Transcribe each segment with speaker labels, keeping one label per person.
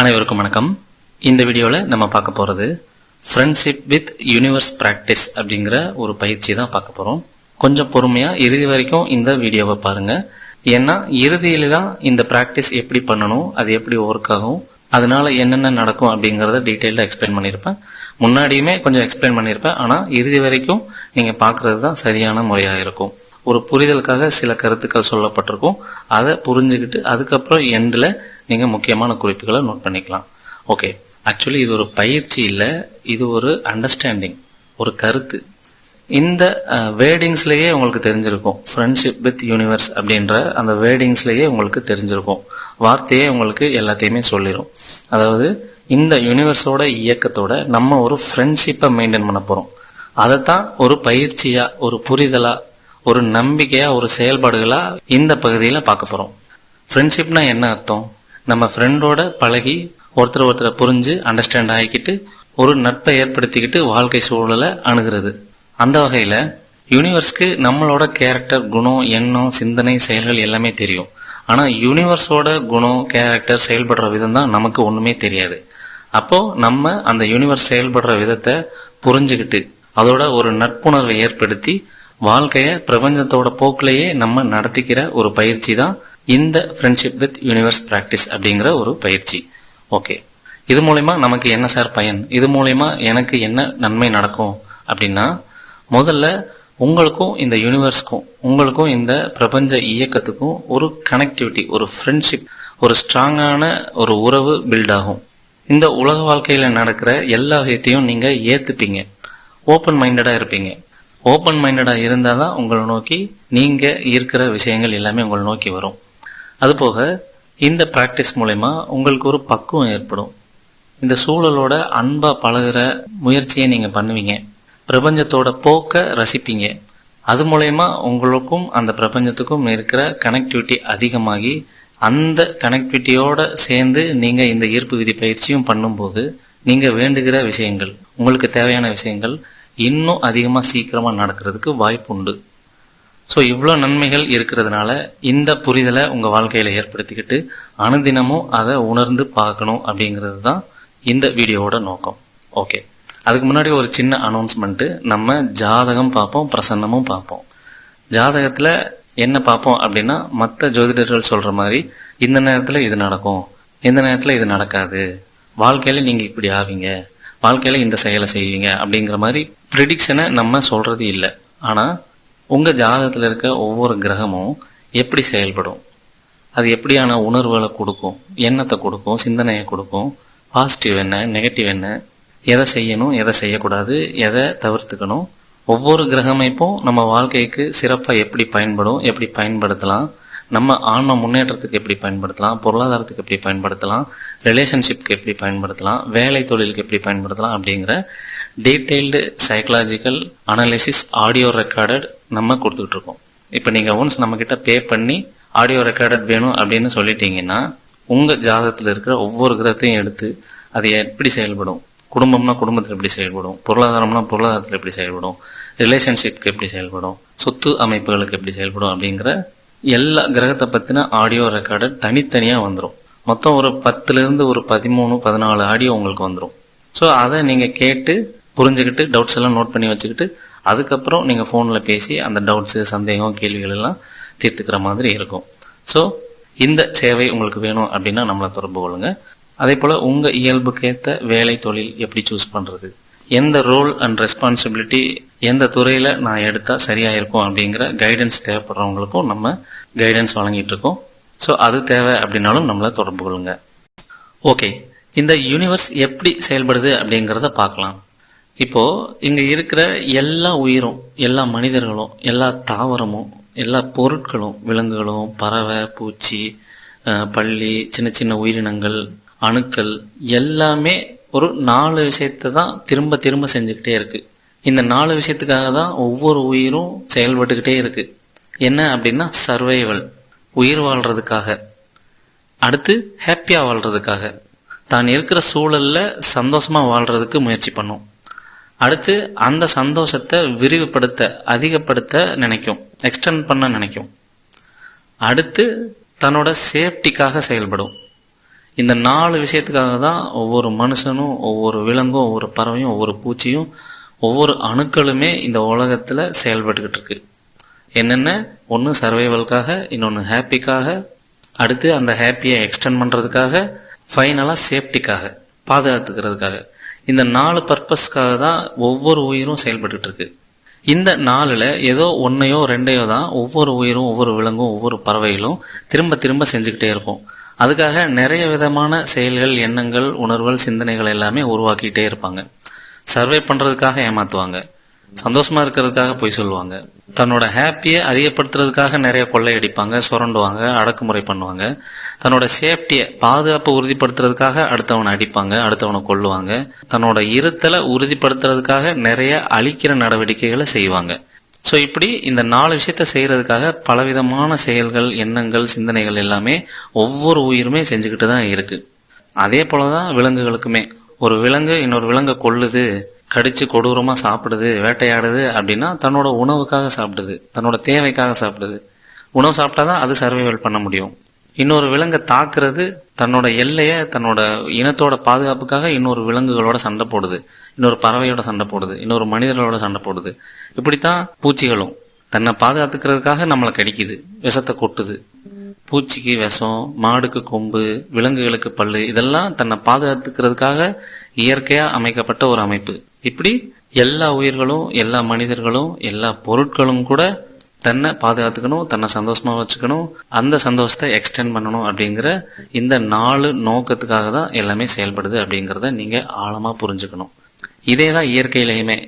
Speaker 1: அனைவருக்கும் வணக்கம். இந்த வீடியோவில் நம்ம பார்க்க போகிறது ஃப்ரெண்ட்ஷிப் வித் யூனிவர்ஸ் ப்ராக்டிஸ் அப்படிங்கிற ஒரு பயிற்சி தான் பார்க்க போகிறோம் கொஞ்சம் பொறுமையாக இறுதி வரைக்கும் இந்த வீடியோவை பாருங்க. ஏன்னா இறுதியில தான் இந்த ப்ராக்டிஸ் எப்படி பண்ணணும் அது எப்படி ஒர்க் ஆகும் அதனால என்னென்ன நடக்கும் அப்படிங்கிறத டீட்டெயிலாக எக்ஸ்பிளைன் பண்ணியிருப்பேன். முன்னாடியுமே கொஞ்சம் எக்ஸ்பிளைன் பண்ணியிருப்பேன். ஆனால் இறுதி வரைக்கும் நீங்கள் பார்க்குறது தான் சரியான முறையாக இருக்கும். ஒரு புரிதலுக்காக சில கருத்துக்கள் சொல்லப்பட்டிருக்கும். அதை புரிஞ்சுக்கிட்டு அதுக்கப்புறம் எண்டில் நீங்கள் முக்கியமான குறிப்புகளை நோட் பண்ணிக்கலாம். ஓகே ஆக்சுவலி இது ஒரு பயிற்சி இல்லை. இது ஒரு அண்டர்ஸ்டாண்டிங் ஒரு கருத்து. இந்த வேர்டிங்ஸ்லேயே உங்களுக்கு தெரிஞ்சிருக்கும். ஃப்ரெண்ட்ஷிப் வித் யூனிவர்ஸ் அப்படின்ற அந்த வேர்டிங்ஸ்லேயே உங்களுக்கு தெரிஞ்சிருக்கும். வார்த்தையே உங்களுக்கு எல்லாத்தையுமே சொல்லிடும் அதாவது இந்த யூனிவர்ஸோட இயக்கத்தோட நம்ம ஒரு ஃப்ரெண்ட்ஷிப்பை மெயின்டைன் பண்ண போகிறோம் அதைத்தான் ஒரு பயிற்சியாக ஒரு புரிதலாக ஒரு நம்பிக்கையா ஒரு செயல்பாடுகளா இந்த பகுதியில் பார்க்க போறோம். ஃப்ரெண்ட்ஷிப்னா என்ன அர்த்தம்? நம்ம ஃப்ரெண்டோட பழகி ஒருத்தர் ஒருத்தரை புரிஞ்சு அண்டர்ஸ்டாண்ட் ஆகிக்கிட்டு ஒரு நட்பை ஏற்படுத்திக்கிட்டு வாழ்க்கை சூழலை அணுகிறது. அந்த வகையில யூனிவர்ஸ்க்கு நம்மளோட கேரக்டர் குணம் எண்ணம் சிந்தனை செயல்கள் எல்லாமே தெரியும். ஆனால் யூனிவர்ஸோட குணம் கேரக்டர் செயல்படுற விதம் தான் நமக்கு ஒன்றுமே தெரியாது. அப்போ நம்ம அந்த யூனிவர்ஸ் செயல்படுற விதத்தை புரிஞ்சுக்கிட்டு அதோட ஒரு நட்புணர்வை ஏற்படுத்தி வாழ்க்கையை பிரபஞ்சத்தோட போக்கிலேயே நம்ம நடத்திக்கிற ஒரு பயிற்சி தான் இந்த ஃப்ரெண்ட்ஷிப் வித் யூனிவர்ஸ் ப்ராக்டிஸ் அப்படிங்கிற ஒரு பயிற்சி. ஓகே இது மூலயமா நமக்கு என்ன சார் பயன்? இது மூலயமா எனக்கு என்ன நன்மை நடக்கும் அப்படின்னா முதல்ல உங்களுக்கும் இந்த யூனிவர்ஸ்க்கும் உங்களுக்கும் இந்த பிரபஞ்ச இயக்கத்துக்கும் ஒரு கனெக்டிவிட்டி ஒரு ஃப்ரெண்ட்ஷிப் ஒரு ஸ்ட்ராங்கான ஒரு உறவு பில்ட் ஆகும். இந்த உலக வாழ்க்கையில் நடக்கிற எல்லா விஷயத்தையும் நீங்கள் ஏற்றுப்பீங்க ஓப்பன் மைண்டடாக இருப்பீங்க. ஓப்பன் மைண்டடாக இருந்தால் தான் உங்களை நோக்கி நீங்கள் இருக்கிற விஷயங்கள் எல்லாமே உங்களை நோக்கி வரும். அதுபோக இந்த ப்ராக்டிஸ் மூலயமா உங்களுக்கு ஒரு பக்குவம் ஏற்படும். இந்த சூழலோட அன்பாக பழகுற முயற்சியை நீங்கள் பண்ணுவீங்க. பிரபஞ்சத்தோட போக்க ரசிப்பீங்க. அது மூலயமா உங்களுக்கும் அந்த பிரபஞ்சத்துக்கும் இருக்கிற கனெக்டிவிட்டி அதிகமாகி அந்த கனெக்டிவிட்டியோட சேர்ந்து நீங்கள் இந்த ஈர்ப்பு விதி பயிற்சியும் பண்ணும்போது நீங்கள் வேண்டுகிற விஷயங்கள் உங்களுக்கு தேவையான விஷயங்கள் இன்னும் அதிகமாக சீக்கிரமாக நடக்கிறதுக்கு வாய்ப்பு உண்டு. ஸோ இவ்வளோ நன்மைகள் இருக்கிறதுனால இந்த புரிதலை உங்கள் வாழ்க்கையில் ஏற்படுத்திக்கிட்டு அனுதினமும் அதை உணர்ந்து பார்க்கணும் அப்படிங்கிறது தான் இந்த வீடியோவோட நோக்கம். ஓகே அதுக்கு முன்னாடி ஒரு சின்ன அனௌன்ஸ்மெண்ட்டு நம்ம ஜாதகம் பார்ப்போம் பிரசன்னமும் பார்ப்போம். ஜாதகத்தில் என்ன பார்ப்போம் அப்படின்னா மற்ற ஜோதிடர்கள் சொல்கிற மாதிரி இந்த நேரத்தில் இது நடக்கும் இந்த நேரத்தில் இது நடக்காது வாழ்க்கையில் நீங்கள் இப்படி ஆவீங்க வாழ்க்கையில் இந்த செயலை செய்வீங்க அப்படிங்கிற மாதிரி ப்ரிடிக்ஷனை நம்ம சொல்கிறது இல்லை. ஆனால் உங்கள் ஜாதகத்தில் இருக்க ஒவ்வொரு கிரகமும் எப்படி செயல்படும்? அது எப்படியான உணர்வுகளை கொடுக்கும்? எண்ணத்தை கொடுக்கும்? சிந்தனையை கொடுக்கும்? பாசிட்டிவ் என்ன? நெகட்டிவ் என்ன? எதை செய்யணும்? எதை செய்யக்கூடாது? எதை தவிர்த்துக்கணும்? ஒவ்வொரு கிரகமைப்பும் நம்ம வாழ்க்கைக்கு சிறப்பாக எப்படி பயன்படும்? எப்படி பயன்படுத்தலாம்? நம்ம ஆன்ம முன்னேற்றத்துக்கு எப்படி பயன்படுத்தலாம் பொருளாதாரத்துக்கு எப்படி பயன்படுத்தலாம் ரிலேஷன்ஷிப்க்கு எப்படி பயன்படுத்தலாம் வேலை தொழிலுக்கு எப்படி பயன்படுத்தலாம் அப்படிங்கிற detailed psychological analysis audio recorded நம்ம கொடுத்துக்கிட்டு இருக்கோம். இப்போ நீங்கள் ஒன்ஸ் நம்மக்கிட்ட பே பண்ணி ஆடியோ ரெக்கார்டட் வேணும் அப்படின்னு சொல்லிட்டீங்கன்னா உங்கள் ஜாதகத்தில் இருக்கிற ஒவ்வொரு கிரகத்தையும் எடுத்து அது எப்படி செயல்படும்? குடும்பம்னா குடும்பத்தில் எப்படி செயல்படும்? பொருளாதாரம்னா பொருளாதாரத்தில் எப்படி செயல்படும்? ரிலேஷன்ஷிப்க்கு எப்படி செயல்படும்? சொத்து அமைப்புகளுக்கு எப்படி செயல்படும் அப்படிங்கிற எல்லா கிரகத்தை பற்றின ஆடியோ ரெக்கார்டட் தனித்தனியாக வந்துடும் மொத்தம் ஒரு பத்துலேருந்து ஒரு பதிமூணு பதினாலு ஆடியோ உங்களுக்கு வந்துடும் ஸோ அதை நீங்கள் கேட்டு புரிஞ்சுக்கிட்டு டவுட்ஸ் எல்லாம் நோட் பண்ணி வச்சுக்கிட்டு அதுக்கப்புறம் நீங்கள் ஃபோனில் பேசி அந்த டவுட்ஸு சந்தேகம் கேள்விகள் எல்லாம் தீர்த்துக்கிற மாதிரி இருக்கும். ஸோ இந்த சேவை உங்களுக்கு வேணும் அப்படின்னா நம்மளை தொடர்பு கொள்ளுங்க. அதே போல் உங்கள் இயல்புக்கேற்ற வேலை தொழில் எப்படி சூஸ் பண்ணுறது எந்த ரோல் அண்ட் ரெஸ்பான்சிபிலிட்டி எந்த துறையில் நான் எடுத்தால் சரியாக இருக்கும் அப்படிங்கிற கைடன்ஸ் தேவைப்படுறவங்களுக்கும் நம்ம கைடன்ஸ் வழங்கிட்டு இருக்கோம் ஸோ அது தேவை அப்படின்னாலும் நம்மளை தொடர்பு கொள்ளுங்க. ஓகே இந்த யூனிவர்ஸ் எப்படி செயல்படுது அப்படிங்கிறத பார்க்கலாம். இப்போ இங்க இருக்கிற எல்லா உயிரும் எல்லா மனிதர்களும் எல்லா தாவரமும் எல்லா பொருட்களும் விலங்குகளும் பறவை பூச்சி பள்ளி சின்ன சின்ன உயிரினங்கள் அணுக்கள் எல்லாமே ஒரு நாலு விஷயத்தை தான் திரும்ப திரும்ப செஞ்சுக்கிட்டே இருக்கு. இந்த நாலு விஷயத்துக்காக தான் ஒவ்வொரு உயிரும் செயல்பட்டுக்கிட்டே இருக்கு. என்ன அப்படின்னா சர்வைவல் உயிர் வாழ்றதுக்காக. அடுத்து ஹாப்பியாக வாழ்றதுக்காக. தான் இருக்கிற சூழலில் சந்தோஷமாக வாழ்கிறதுக்கு முயற்சி பண்ணும். அடுத்து அந்த சந்தோஷத்தை விரிவுபடுத்த அதிகப்படுத்த நினைக்கும். எக்ஸ்டெண்ட் பண்ண நினைக்கும். அடுத்து தன்னோட சேஃப்டிக்காக செயல்படும். இந்த நாலு விஷயத்துக்காக தான் ஒவ்வொரு மனுஷனும் ஒவ்வொரு விலங்கும் ஒவ்வொரு பறவையும் ஒவ்வொரு பூச்சியும் ஒவ்வொரு அணுக்களுமே இந்த உலகத்தில் செயல்பட்டுக்கிட்டு இருக்கு. என்னென்ன? ஒன்று சர்வைவலுக்காக இன்னொன்று ஹாப்பிக்காக அடுத்து அந்த ஹாப்பியை எக்ஸ்டெண்ட் பண்ணுறதுக்காக ஃபைனலாக சேஃப்டிக்காக பாதுகாத்துக்கிறதுக்காக. இந்த நாலு பர்பஸ்க்காக தான் ஒவ்வொரு உயிரும் செயல்பட்டுக்கிட்டு இருக்கு. இந்த நாளில் ஏதோ ஒன்றையோ ரெண்டையோ தான் ஒவ்வொரு உயிரும் ஒவ்வொரு விலங்கும் ஒவ்வொரு பறவைகளும் திரும்ப திரும்ப செஞ்சுக்கிட்டே இருக்கும் அதுக்காக நிறைய விதமான செயல்கள் எண்ணங்கள் உணர்வுகள் சிந்தனைகள் எல்லாமே உருவாக்கிட்டே இருப்பாங்க. சர்வே பண்ணுறதுக்காக ஏமாத்துவாங்க. சந்தோஷமா இருக்கிறதுக்காக போய் சொல்லுவாங்க. தன்னோட ஹாப்பியை அதிகப்படுத்துறதுக்காக நிறைய கொள்ளையடிப்பாங்க சுரண்டுவாங்க அடக்குமுறை பண்ணுவாங்க. தன்னோட சேஃப்டியை பாதுகாப்பை உறுதிப்படுத்துறதுக்காக அடுத்தவனை அடிப்பாங்க அடுத்தவனை கொள்ளுவாங்க தன்னோட இருத்தலை உறுதிப்படுத்துறதுக்காக நிறைய அழிக்கிற நடவடிக்கைகளை செய்வாங்க. ஸோ இப்படி இந்த நாலு விஷயத்த செய்கிறதுக்காக பலவிதமான செயல்கள் எண்ணங்கள் சிந்தனைகள் எல்லாமே ஒவ்வொரு உயிருமே செஞ்சுக்கிட்டு தான் இருக்குது அதே போலதான் விலங்குகளுக்குமே. ஒரு விலங்கு இன்னொரு விலங்கை கொல்லுது கடிச்சு கொடூரமாக சாப்பிடுது வேட்டையாடுது அப்படின்னா தன்னோட உணவுக்காக சாப்பிடுது தன்னோட தேவைக்காக சாப்பிடுது. உணவு சாப்பிட்டாதான் அது சர்வைவல் பண்ண முடியும். இன்னொரு விலங்கை தாக்குறது தன்னோட எல்லையை தன்னோட இனத்தோட பாதுகாப்புக்காக இன்னொரு விலங்குகளோட சண்டை போடுது. இன்னொரு பறவையோட சண்டை போடுது இன்னொரு மனிதர்களோட சண்டை போடுது. இப்படித்தான் பூச்சிகளும் தன்னை பாதுகாத்துக்கிறதுக்காக நம்மளை கடிக்குது விஷத்தை கொட்டுது. பூச்சிக்கு விஷம் மாடுக்கு கொம்பு விலங்குகளுக்கு பல்லு இதெல்லாம் தன்னை பாதுகாத்துக்கிறதுக்காக இயற்கையா அமைக்கப்பட்ட ஒரு அமைப்பு. இப்படி எல்லா உயிர்களும் எல்லா மனிதர்களும் எல்லா பொருட்களும் கூட தன்னை பாதுகாத்துக்கணும் தன்னை சந்தோஷமா வச்சுக்கணும் அந்த சந்தோஷத்தை எக்ஸ்டெண்ட் பண்ணணும் அப்படிங்கிற இந்த நாலு நோக்கத்துக்காக தான் எல்லாமே செயல்படுது அப்படிங்கிறத நீங்க ஆழமா புரிஞ்சுக்கணும். இதே தான் இயற்கையிலையுமே.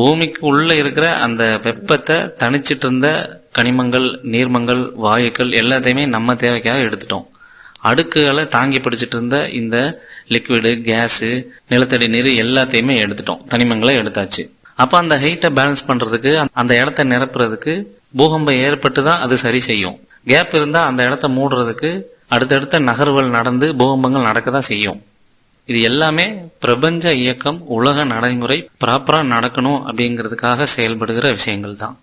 Speaker 1: பூமிக்கு உள்ள இருக்கிற அந்த வெப்பத்தை தணிச்சிட்டு இருந்த கனிமங்கள் நீர்மங்கள் வாயுக்கள் எல்லாத்தையுமே நம்ம தேவைக்காக எடுத்துட்டோம். அடுக்குகளை தாங்கி பிடிச்சிட்டு இருந்த இந்த லிக்விடு கேஸு நிலத்தடி நீர் எல்லாத்தையுமே எடுத்துட்டோம். தனிமங்களை எடுத்தாச்சு. அப்போ அந்த ஹைட்டை பேலன்ஸ் பண்ணுறதுக்கு அந்த இடத்த நிரப்புறதுக்கு பூகம்பம் ஏற்பட்டு தான் அது சரி செய்யும். கேப் இருந்தால் அந்த இடத்த மூடுறதுக்கு அடுத்தடுத்த நகர்வுகள் நடந்து பூகம்பங்கள் நடக்க தான் செய்யும். இது எல்லாமே பிரபஞ்ச இயக்கம் உலக நடைமுறை ப்ராப்பரா நடக்கணும் அப்படிங்கிறதுக்காக செயல்படுகிற விஷயங்கள் தான்.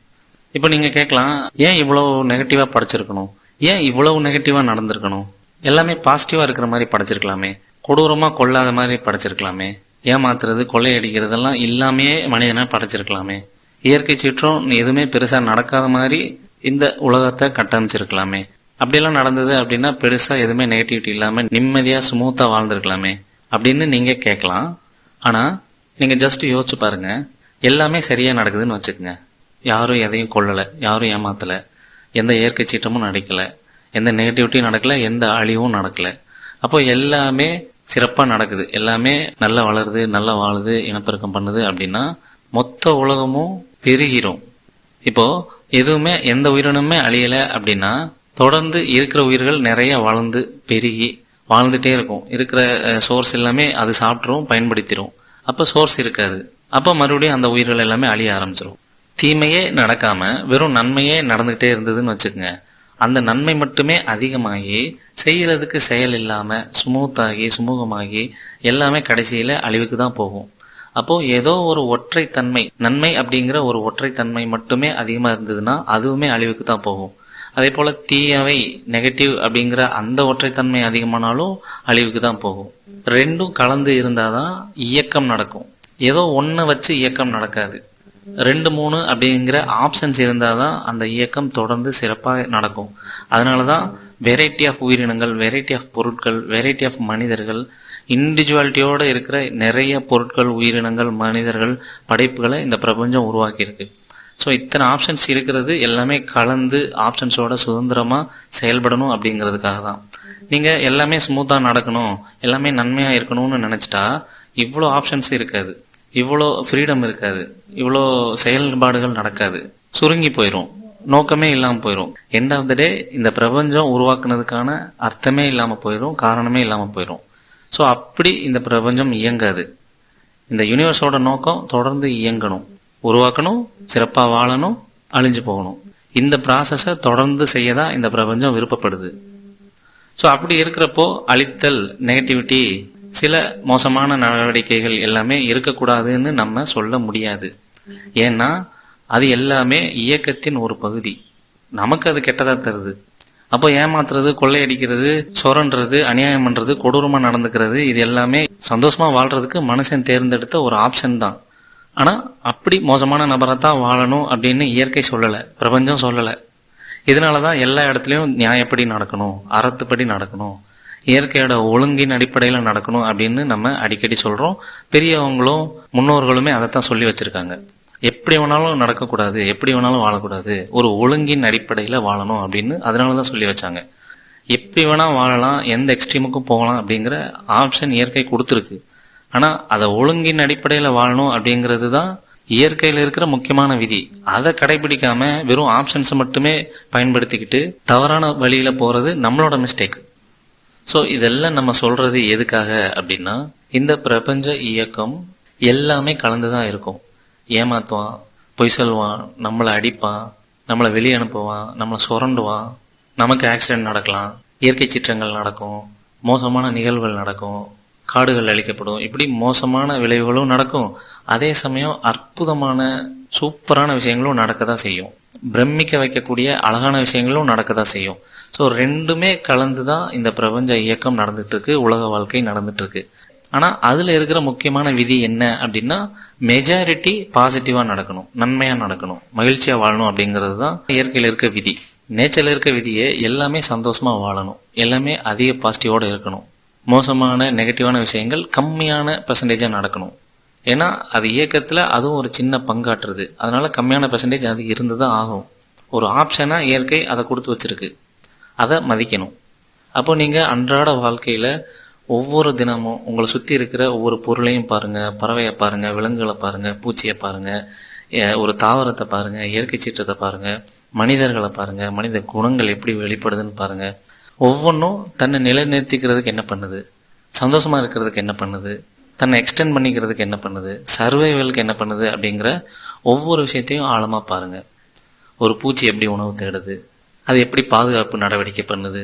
Speaker 1: இப்போ நீங்க கேட்கலாம் ஏன் இவ்வளவு நெகட்டிவா படைச்சிருக்கணும்? ஏன் இவ்வளவு நெகட்டிவா நடந்திருக்கணும்? எல்லாமே பாசிட்டிவா இருக்கிற மாதிரி படைச்சிருக்கலாமே. கொடூரமா கொள்ளாத மாதிரி படைச்சிருக்கலாமே. ஏமாத்துறது கொள்ளையடிக்கிறதெல்லாம் இல்லாமையே மனிதனை படைச்சிருக்கலாமே. இயற்கை சீற்றம் எதுவுமே பெருசா நடக்காத மாதிரி இந்த உலகத்தை கட்டமைச்சிருக்கலாமே. அப்படியெல்லாம் நடந்தது அப்படின்னா பெருசா எதுவுமே நெகட்டிவிட்டி இல்லாம நிம்மதியா ஸ்மூத்தா வாழ்ந்திருக்கலாமே. அப்படின்னு நீங்க கேட்கலாம். ஆனா நீங்க ஜஸ்ட் யோசிச்சு பாருங்க. எல்லாமே சரியா நடக்குதுன்னு வச்சுக்கோங்க. யாரும் எதையும் கொள்ளலை யாரும் ஏமாத்தல எந்த இயற்கை சீற்றமும் நடக்கலை எந்த நெகட்டிவிட்டியும் நடக்கல எந்த அழிவும் நடக்கல. அப்போ எல்லாமே சிறப்பாக நடக்குது. எல்லாமே நல்லா வளருது நல்லா வாழுது இனப்பெருக்கம் பண்ணுது அப்படின்னா மொத்த உலகமும் பெருகிறோம் இப்போ எதுவுமே எந்த உயிரினமுமே அழியலை அப்படின்னா தொடர்ந்து இருக்கிற உயிர்கள் நிறைய வளர்ந்து பெருகி வாழ்ந்துட்டே இருக்கும். இருக்கிற சோர்ஸ் எல்லாமே அது சாப்பிட்ரும் பயன்படுத்திடும் அப்போ சோர்ஸ் இருக்காது. அப்போ மறுபடியும் அந்த உயிர்கள் எல்லாமே அழிய ஆரம்பிச்சிடும் தீமையே நடக்காமல் வெறும் நன்மையே நடந்துகிட்டே இருந்ததுன்னு வச்சுக்கோங்க. அந்த நன்மை மட்டுமே அதிகமாகி செய்கிறதுக்கு செயல் இல்லாமல் ஸ்மூத்தாகி சுமூகமாகி எல்லாமே கடைசியில் அழிவுக்கு தான் போகும். அப்போ ஏதோ ஒரு ஒற்றை தன்மை நன்மை அப்படிங்கிற ஒரு ஒற்றை தன்மை மட்டுமே அதிகமாக இருந்ததுன்னா அதுவுமே அழிவுக்கு தான் போகும். அதே போல தீயவை நெகட்டிவ் அப்படிங்கிற அந்த ஒற்றைத்தன்மை அதிகமானாலும் அழிவுக்கு தான் போகும். ரெண்டும் கலந்து இருந்தாதான் இயக்கம் நடக்கும். ஏதோ ஒன்றை வச்சு இயக்கம் நடக்காது. ரெண்டு மூணு அப்படிங்கிற ஆப்ஷன்ஸ் இருந்தாதான் அந்த இயக்கம் தொடர்ந்து சிறப்பாக நடக்கும். அதனால தான் வெரைட்டி ஆஃப் உயிரினங்கள் வெரைட்டி ஆஃப் பொருட்கள் வெரைட்டி ஆஃப் மனிதர்கள் இண்டிவிஜுவாலிட்டியோடு இருக்கிற நிறைய பொருட்கள் உயிரினங்கள் மனிதர்கள் படைப்புகளை இந்த பிரபஞ்சம் உருவாக்கியிருக்கு. ஸோ இத்தனை ஆப்ஷன்ஸ் இருக்கிறது எல்லாமே கலந்து ஆப்ஷன்ஸோட சுதந்திரமாக செயல்படணும் அப்படிங்கிறதுக்காக தான். நீங்கள் எல்லாமே ஸ்மூத்தாக நடக்கணும் எல்லாமே நன்மையாக இருக்கணும்னு நினச்சிட்டா இவ்வளோ ஆப்ஷன்ஸ் இருக்காது. இவ்வளோ ஃப்ரீடம் இருக்காது. இவ்வளோ செயல்பாடுகள் நடக்காது. சுருங்கி போயிடும் நோக்கமே இல்லாமல் போயிடும் எண்ட் ஆஃப் த டே இந்த பிரபஞ்சம் உருவாக்குனதுக்கான அர்த்தமே இல்லாமல் போயிடும் காரணமே இல்லாமல் போயிடும் ஸோ அப்படி இந்த பிரபஞ்சம் இயங்காது. இந்த யூனிவர்ஸோட நோக்கம் தொடர்ந்து இயங்கணும். உருவாக்கணும் சிறப்பா வாழணும் அழிஞ்சு போகணும். இந்த ப்ராசஸை தொடர்ந்து செய்ய தான் இந்த பிரபஞ்சம் விருப்பப்படுது. ஸோ அப்படி இருக்கிறப்போ அழித்தல் நெகட்டிவிட்டி சில மோசமான நடவடிக்கைகள் எல்லாமே இருக்கக்கூடாதுன்னு நம்ம சொல்ல முடியாது. ஏன்னா அது எல்லாமே இயக்கத்தின் ஒரு பகுதி. நமக்கு அது கெட்டதா தருது. அப்போ ஏமாத்துறது கொள்ளையடிக்கிறது சொரன்றது அநியாயம் பண்றது கொடூரமா நடந்துக்கிறது இது எல்லாமே சந்தோஷமா வாழ்றதுக்கு மனுஷன் தேர்ந்தெடுத்த ஒரு ஆப்ஷன் தான். ஆனால் அப்படி மோசமான நபரை தான் வாழணும் அப்படின்னு இயற்கை சொல்லலை பிரபஞ்சம் சொல்லலை. இதனால தான் எல்லா இடத்துலையும் நியாயப்படி நடக்கணும் அறத்துப்படி நடக்கணும் இயற்கையோட ஒழுங்கின் அடிப்படையில் நடக்கணும் அப்படின்னு நம்ம அடிக்கடி சொல்கிறோம் பெரியவங்களும் முன்னோர்களுமே அதைத்தான் சொல்லி வச்சுருக்காங்க. எப்படி வேணாலும் நடக்கக்கூடாது எப்படி வேணாலும் வாழக்கூடாது ஒரு ஒழுங்கின் அடிப்படையில் வாழணும் அப்படின்னு அதனால தான் சொல்லி வச்சாங்க. எப்படி வேணால் வாழலாம் எந்த எக்ஸ்ட்ரீமுக்கும் போகலாம் அப்படிங்கிற ஆப்ஷன் இயற்கை கொடுத்துருக்கு. ஆனா அதை ஒழுங்கின் அடிப்படையில் வாழணும் அப்படிங்கிறது தான் இயற்கையில் இருக்கிற முக்கியமான விதி. அதை கடைபிடிக்காம வெறும் ஆப்ஷன்ஸ் மட்டுமே பயன்படுத்திக்கிட்டு தவறான வழியில போறது நம்மளோட மிஸ்டேக் ஸோ இதெல்லாம் நம்ம சொல்றது எதுக்காக அப்படின்னா இந்த பிரபஞ்ச இயக்கம் எல்லாமே கலந்து தான் இருக்கும். ஏமாத்துவான் பொய் சொல்லுவான் நம்மளை அடிப்பான் நம்மளை வெளியே அனுப்புவான் நம்மளை சுரண்டுவான் நமக்கு ஆக்சிடென்ட் நடக்கலாம் இயற்கை சீற்றங்கள் நடக்கும் மோசமான நிகழ்வுகள் நடக்கும் காடுகள் அழிக்கப்படும். இப்படி மோசமான விளைவுகளும் நடக்கும். அதே சமயம் அற்புதமான சூப்பரான விஷயங்களும் நடக்க தான் செய்யும். பிரமிக்க வைக்கக்கூடிய அழகான விஷயங்களும் நடக்க தான் செய்யும். ஸோ ரெண்டுமே கலந்து தான் இந்த பிரபஞ்ச இயக்கம் நடந்துட்டு இருக்கு உலக வாழ்க்கை நடந்துட்டு இருக்கு அதில் இருக்கிற முக்கியமான விதி என்ன அப்படின்னா மெஜாரிட்டி பாசிட்டிவாக நடக்கணும் நன்மையாக நடக்கணும் மகிழ்ச்சியாக வாழணும் அப்படிங்கிறது தான் இயற்கையில் இருக்க விதி. நேச்சரில் இருக்க விதியை எல்லாமே சந்தோஷமாக வாழணும். எல்லாமே அதிக பாசிட்டிவோட இருக்கணும். மோசமான நெகட்டிவான விஷயங்கள் கம்மியான பெர்சன்டேஜா நடக்கணும். ஏன்னா அது இயக்கத்தில் அதுவும் ஒரு சின்ன பங்காற்றுது. அதனால் கம்மியான பெர்சன்டேஜ் அது இருந்து தான் ஆகும். ஒரு ஆப்ஷனாக இயற்கை அதை கொடுத்து வச்சிருக்கு. அதை மதிக்கணும். அப்போ நீங்கள் அன்றாட வாழ்க்கையில் ஒவ்வொரு தினமும் உங்களை சுற்றி இருக்கிற ஒவ்வொரு பொருளையும் பாருங்கள் பறவையை பாருங்கள் விலங்குகளை பாருங்கள் பூச்சியை பாருங்கள் ஒரு தாவரத்தை பாருங்கள் இயற்கை சீற்றத்தை பாருங்கள் மனிதர்களை பாருங்கள் மனித குணங்கள் எப்படி வெளிப்படுதுன்னு பாருங்கள் ஒவ்வொன்றும் தன்னை நிலைநிறுத்திக்கிறதுக்கு என்ன பண்ணுது? சந்தோஷமா இருக்கிறதுக்கு என்ன பண்ணுது? தன்னை எக்ஸ்டெண்ட் பண்ணிக்கிறதுக்கு என்ன பண்ணுது? சர்வைவலுக்கு என்ன பண்ணுது அப்படிங்கிற ஒவ்வொரு விஷயத்தையும் ஆழமாக பாருங்கள் ஒரு பூச்சி எப்படி உணவு தேடுது? அது எப்படி பாதுகாப்பு நடவடிக்கை பண்ணுது?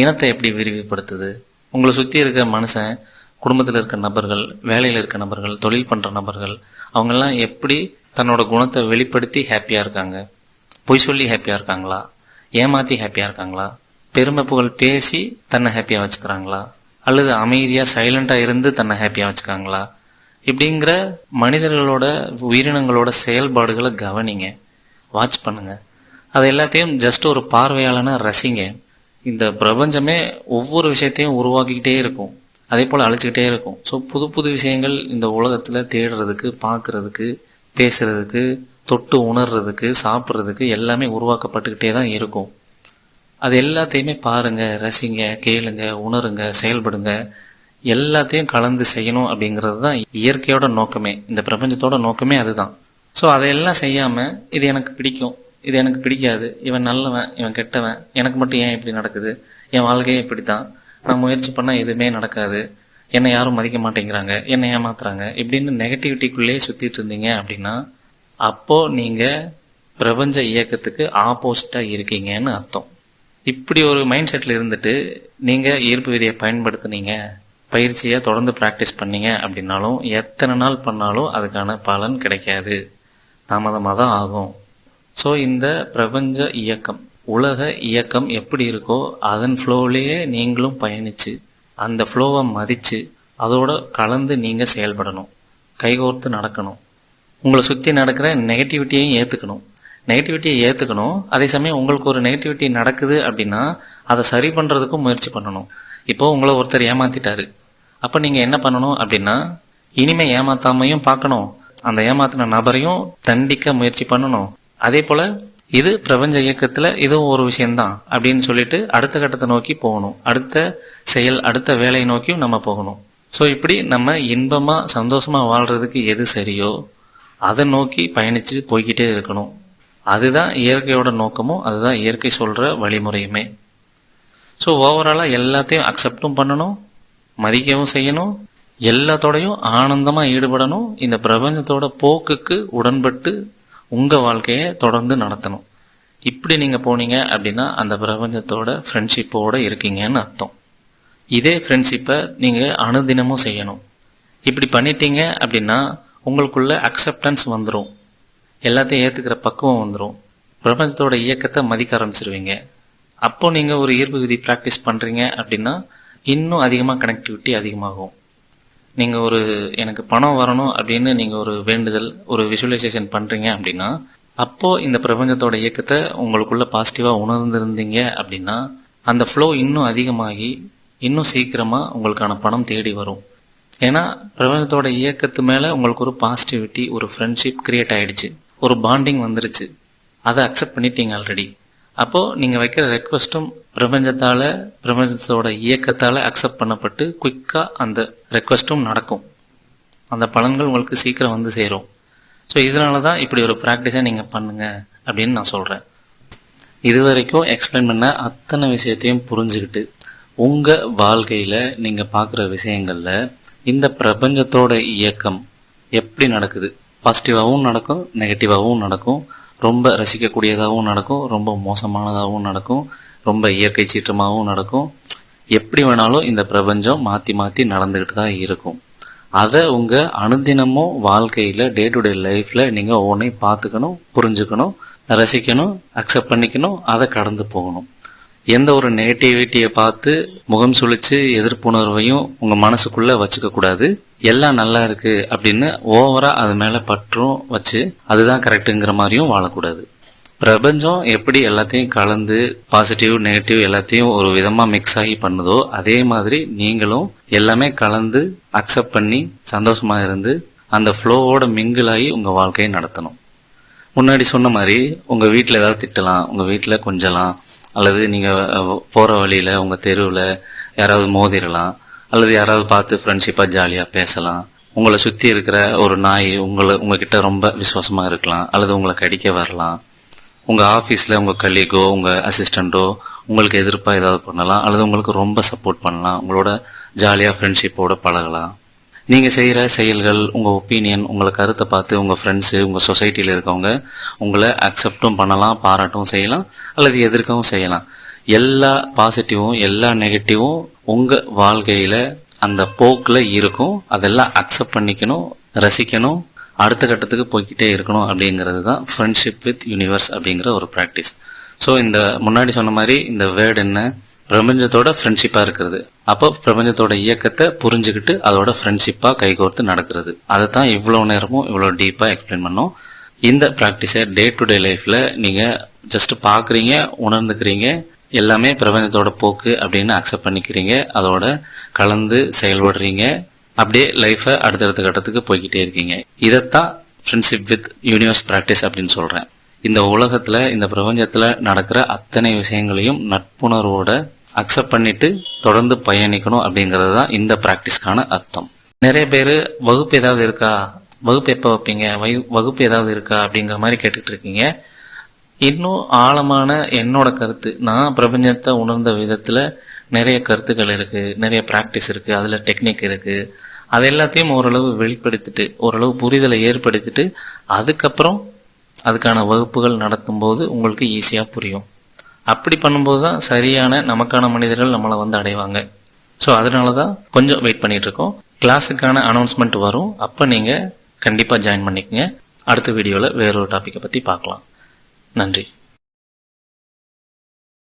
Speaker 1: இனத்தை எப்படி விரிவுபடுத்துது? உங்களை சுற்றி இருக்கிற மனுஷன் குடும்பத்தில் இருக்க நபர்கள் வேலையில் இருக்க நபர்கள் தொழில் பண்ணுற நபர்கள் அவங்கெல்லாம் எப்படி தன்னோட குணத்தை வெளிப்படுத்தி ஹாப்பியாக இருக்காங்க? பொய் சொல்லி ஹாப்பியாக இருக்காங்களா? ஏமாற்றி ஹாப்பியாக இருக்காங்களா? பெருமை புகழ் பேசி தன்னை ஹாப்பியாக வச்சுக்கிறாங்களா? அல்லது அமைதியாக சைலண்டாக இருந்து தன்னை ஹாப்பியாக வச்சுக்காங்களா இப்படிங்கிற மனிதர்களோட உயிரினங்களோட செயல்பாடுகளை கவனிங்க. வாட்ச் பண்ணுங்க. அது எல்லாத்தையும் ஜஸ்ட் ஒரு பார்வையாளனா ரசிங்க. இந்த பிரபஞ்சமே ஒவ்வொரு விஷயத்தையும் உருவாக்கிக்கிட்டே இருக்கும். அதே போல் அழிச்சுக்கிட்டே இருக்கும். ஸோ புது புது விஷயங்கள் இந்த உலகத்தில் தேடுறதுக்கு பார்க்கறதுக்கு பேசுறதுக்கு தொட்டு உணர்றதுக்கு சாப்பிட்றதுக்கு எல்லாமே உருவாக்கப்பட்டுக்கிட்டே தான் இருக்கும். அது எல்லாத்தையுமே பாருங்க ரசிங்க கேளுங்க உணருங்க செயல்படுங்க. எல்லாத்தையும் கலந்து செய்யணும் அப்படிங்கிறது தான் இயற்கையோட நோக்கமே. இந்த பிரபஞ்சத்தோட நோக்கமே அதுதான். ஸோ அதையெல்லாம் செய்யாம இது எனக்கு பிடிக்கும் இது எனக்கு பிடிக்காது இவன் நல்லவன் இவன் கெட்டவன் எனக்கு மட்டும் ஏன் இப்படி நடக்குது? என் வாழ்க்கையே இப்படித்தான். நான் முயற்சி பண்ணால் எதுவுமே நடக்காது. என்னை யாரும் மதிக்க மாட்டேங்கிறாங்க என்னை ஏமாத்துறாங்க. இப்படின்னு நெகட்டிவிட்டிக்குள்ளேயே சுத்திட்டு இருந்தீங்க அப்படின்னா அப்போ நீங்க பிரபஞ்ச இயக்கத்துக்கு ஆப்போசிட்டா இருக்கீங்கன்னு அர்த்தம். இப்படி ஒரு மைண்ட் செட்டில் இருந்துட்டு நீங்கள் ஈர்ப்பு விதியை பயன்படுத்துனீங்க பயிற்சியை தொடர்ந்து ப்ராக்டிஸ் பண்ணீங்க அப்படின்னாலும் எத்தனை நாள் பண்ணாலும் அதுக்கான பலன் கிடைக்காது. தாமதமாக தான் ஆகும். ஸோ இந்த பிரபஞ்ச இயக்கம் உலக இயக்கம் எப்படி இருக்கோ அதன் ஃப்ளோவிலேயே நீங்களும் பயணித்து அந்த ஃப்ளோவை மதித்து அதோட கலந்து நீங்கள் செயல்படணும். கைகோர்த்து நடக்கணும். உங்களை சுற்றி நடக்கிற நெகட்டிவிட்டியையும் ஏற்றுக்கணும் நெகட்டிவிட்டியை ஏற்றுக்கணும் அதே சமயம் உங்களுக்கு ஒரு நெகட்டிவிட்டி நடக்குது அப்படின்னா அதை சரி பண்ணுறதுக்கும் முயற்சி பண்ணணும். இப்போ உங்களை ஒருத்தர் ஏமாத்திட்டாரு. அப்போ நீங்கள் என்ன பண்ணணும் அப்படின்னா இனிமே ஏமாத்தாமையும் பார்க்கணும். அந்த ஏமாத்தின நபரையும் தண்டிக்க முயற்சி பண்ணணும். அதே போல் இது பிரபஞ்ச இயக்கத்தில் இதுவும் ஒரு விஷயம்தான் அப்படின்னு சொல்லிட்டு அடுத்த கட்டத்தை நோக்கி போகணும். அடுத்த செயல் அடுத்த வேலையை நோக்கியும் நம்ம போகணும். ஸோ இப்படி நம்ம இன்பமாக சந்தோஷமாக வாழ்கிறதுக்கு எது சரியோ அதை நோக்கி பயணிச்சு போய்கிட்டே இருக்கணும். அதுதான் இயற்கையோட நோக்கமும் அதுதான் இயற்கை சொல்ற வழிமுறையுமே. ஸோ ஓவராலாக எல்லாத்தையும் அக்செப்டும் பண்ணணும் மதிக்கவும் செய்யணும் எல்லாத்தோடையும் ஆனந்தமாக ஈடுபடணும் இந்த பிரபஞ்சத்தோட போக்குக்கு உடன்பட்டு உங்கள் வாழ்க்கையை தொடர்ந்து நடத்தணும். இப்படி நீங்கள் போனீங்க அப்படின்னா அந்த பிரபஞ்சத்தோட ஃப்ரெண்ட்ஷிப்போட இருக்கீங்கன்னு அர்த்தம். இதே ஃப்ரெண்ட்ஷிப்பை நீங்கள் அனுதினமும் செய்யணும். இப்படி பண்ணிட்டீங்க அப்படின்னா உங்களுக்குள்ள அக்செப்டன்ஸ் வந்துடும் எல்லாத்தையும் ஏற்றுக்கிற பக்குவம் வந்துடும் பிரபஞ்சத்தோட இயக்கத்தை மதிக்க ஆரம்பிச்சிருவீங்க. அப்போ நீங்கள் ஒரு ஈர்ப்பு விதி ப்ராக்டிஸ் பண்ணுறீங்க அப்படின்னா இன்னும் அதிகமாக கனெக்டிவிட்டி அதிகமாகும். நீங்கள் ஒரு எனக்கு பணம் வரணும் அப்படின்னு நீங்கள் ஒரு வேண்டுதல் ஒரு விஷுவலைசேஷன் பண்ணுறீங்க அப்படின்னா அப்போது இந்த பிரபஞ்சத்தோட இயக்கத்தை உங்களுக்குள்ளே பாசிட்டிவாக உணர்ந்திருந்தீங்க அப்படின்னா அந்த ஃப்ளோ இன்னும் அதிகமாகி இன்னும் சீக்கிரமாக உங்களுக்கான பணம் தேடி வரும். ஏன்னா பிரபஞ்சத்தோட இயக்கத்து மேலே உங்களுக்கு ஒரு பாசிட்டிவிட்டி ஒரு ஃப்ரெண்ட்ஷிப் கிரியேட் ஆகிடுச்சு ஒரு பாண்டிங் வந்துருச்சு. அதை அக்செப்ட் பண்ணிட்டீங்க ஆல்ரெடி அப்போது நீங்கள் வைக்கிற ரெக்வஸ்ட்டும் பிரபஞ்சத்தால் பிரபஞ்சத்தோட இயக்கத்தால் அக்செப்ட் பண்ணப்பட்டு குயிக்காக அந்த ரெக்வஸ்ட்டும் நடக்கும். அந்த பலன்கள் உங்களுக்கு சீக்கிரம் வந்து சேரும். ஸோ இதனால தான் இப்படி ஒரு ப்ராக்டிஸை நீங்கள் பண்ணுங்கள் அப்படின்னு நான் சொல்கிறேன் இது வரைக்கும் எக்ஸ்பிளைன் பண்ண அத்தனை விஷயத்தையும் புரிஞ்சுக்கிட்டு உங்கள் வாழ்க்கையில் நீங்கள் பார்க்குற விஷயங்களில் இந்த பிரபஞ்சத்தோட இயக்கம் எப்படி நடக்குது? பாசிட்டிவாகவும் நடக்கும் நெகட்டிவாகவும் நடக்கும். ரொம்ப ரசிக்கக்கூடியதாகவும் நடக்கும் ரொம்ப மோசமானதாகவும் நடக்கும் ரொம்ப இயற்கை சீற்றமாகவும் நடக்கும். எப்படி வேணாலும் இந்த பிரபஞ்சம் மாற்றி மாற்றி நடந்துக்கிட்டு தான் இருக்கும். அதை உங்கள் அனுதினமும் வாழ்க்கையில் டே டு டே லைஃப்பில் நீங்கள் ஒவ்வொன்றையும் பார்த்துக்கணும் புரிஞ்சுக்கணும் ரசிக்கணும் அக்செப்ட் பண்ணிக்கணும் அதை கடந்து போகணும். எந்த ஒரு நெகட்டிவிட்டியை பார்த்து முகம் சுழிச்சு எதிர்ப்புணர்வையும் உங்க மனசுக்குள்ள வச்சுக்க கூடாது. எல்லாம் நல்லா இருக்கு அப்படின்னு ஓவரா அது மேல பற்றும் வச்சு அதுதான் கரெக்டுங்கிற மாதிரியும் வாழக்கூடாது. பிரபஞ்சம் எப்படி எல்லாத்தையும் கலந்து பாசிட்டிவ் நெகட்டிவ் எல்லாத்தையும் ஒரு விதமா மிக்ஸ் ஆகி பண்ணுதோ அதே மாதிரி நீங்களும் எல்லாமே கலந்து அக்செப்ட் பண்ணி சந்தோஷமா இருந்து அந்த ஃப்ளோவோட மிங்கிள் ஆகி உங்க வாழ்க்கையை நடத்தணும். முன்னாடி சொன்ன மாதிரி உங்க வீட்டில் ஏதாவது திட்டலாம் உங்க வீட்டில் கொஞ்சலாம் அல்லது நீங்கள் போகிற வழியில் உங்கள் தெருவில் யாராவது மோதிரலாம் அல்லது யாராவது பார்த்து ஃப்ரெண்ட்ஷிப்பாக ஜாலியாக பேசலாம். உங்களை சுற்றி இருக்கிற ஒரு நாய் உங்களை உங்ககிட்ட ரொம்ப விசுவாசமாக இருக்கலாம் அல்லது உங்களை கடிக்க வரலாம். உங்கள் ஆஃபீஸில் உங்கள் கலீகோ உங்கள் அசிஸ்டண்ட்டோ உங்களுக்கு எதிர்ப்பாக ஏதாவது பண்ணலாம் அல்லது உங்களுக்கு ரொம்ப சப்போர்ட் பண்ணலாம் உங்களோட ஜாலியாக ஃப்ரெண்ட்ஷிப்போடு பழகலாம். நீங்கள் செய்கிற செயல்கள் உங்கள் ஒப்பீனியன் உங்களை கருத்தை பார்த்து உங்கள் ஃப்ரெண்ட்ஸு உங்கள் சொசைட்டியில் இருக்கவங்க உங்களை அக்செப்டும் பண்ணலாம் பாராட்டும் செய்யலாம் அல்லது எதிர்க்கவும் செய்யலாம். எல்லா பாசிட்டிவும் எல்லா நெகட்டிவும் உங்கள் வாழ்க்கையில் அந்த போக்கில் இருக்கும். அதெல்லாம் அக்செப்ட் பண்ணிக்கணும் ரசிக்கணும் அடுத்த கட்டத்துக்கு போய்கிட்டே இருக்கணும் அப்படிங்கிறது தான் ஃப்ரெண்ட்ஷிப் வித் யூனிவர்ஸ் அப்படிங்கிற ஒரு ப்ராக்டிஸ் ஸோ இந்த முன்னாடி சொன்ன மாதிரி இந்த வேர்டு என்ன பிரபஞ்சத்தோட ஃப்ரெண்ட்ஷிப்பா இருக்கிறது. அப்போ பிரபஞ்சத்தோட இயக்கத்தை புரிஞ்சுக்கிட்டு அதோட ஃப்ரெண்ட்ஷிப்பா கைகோர்த்து நடக்கிறது. அதை தான் இவ்வளவு நேரமும் இவ்வளவு டீப்பா எக்ஸ்பிளைன் பண்ணோம். இந்த ப்ராக்டிஸை டே டு டே லைஃப்ல நீங்க ஜஸ்ட் பாக்குறீங்க உணர்ந்துக்கிறீங்க எல்லாமே பிரபஞ்சத்தோட போக்கு அப்படின்னு அக்செப்ட் பண்ணிக்கிறீங்க. அதோட கலந்து செயல்படுறீங்க. அப்படியே லைஃபை அடுத்தடுத்த கட்டத்துக்கு போய்கிட்டே இருக்கீங்க. இதைத்தான் ஃப்ரெண்ட்ஷிப் வித் யூனிவர்ஸ் ப்ராக்டிஸ் அப்படின்னு சொல்றேன். இந்த உலகத்துல இந்த பிரபஞ்சத்துல நடக்கிற அத்தனை விஷயங்களையும் நட்புணர்வோட அக்செப்ட் பண்ணிட்டு தொடர்ந்து பயணிக்கணும் அப்படிங்கிறது தான் இந்த ப்ராக்டிஸ்க்கான அர்த்தம். நிறைய பேர் வகுப்பு ஏதாவது இருக்கா? வகுப்பு எப்போ வைப்பீங்க? வகுப்பு ஏதாவது இருக்கா? அப்படிங்கிற மாதிரி கேட்டுட்டு இருக்கீங்க. இன்னும் ஆழமான என்னோட கருத்து நான் பிரபஞ்சத்தை உணர்ந்த விதத்தில் நிறைய கருத்துக்கள் இருக்குது நிறைய ப்ராக்டிஸ் இருக்குது அதில் டெக்னிக் இருக்குது அது எல்லாத்தையும் ஓரளவு வெளிப்படுத்திட்டு ஓரளவு புரிதலை ஏற்படுத்திட்டு அதுக்கப்புறம் அதுக்கான வகுப்புகள் நடத்தும் போது உங்களுக்கு ஈஸியாக புரியும். அப்படி பண்ணும்போது தான் சரியான நமக்கான மனிதர்கள் நம்மளை வந்து அடைவாங்க. ஸோ அதனால தான் கொஞ்சம் வெயிட் பண்ணிட்டு இருக்கோம் கிளாஸுக்கான அனௌன்ஸ்மெண்ட் வரும். அப்போ நீங்கள் கண்டிப்பாக ஜாயின் பண்ணிக்கங்க. அடுத்த வீடியோவில் வேறொரு டாப்பிக்கை பற்றி பார்க்கலாம். நன்றி.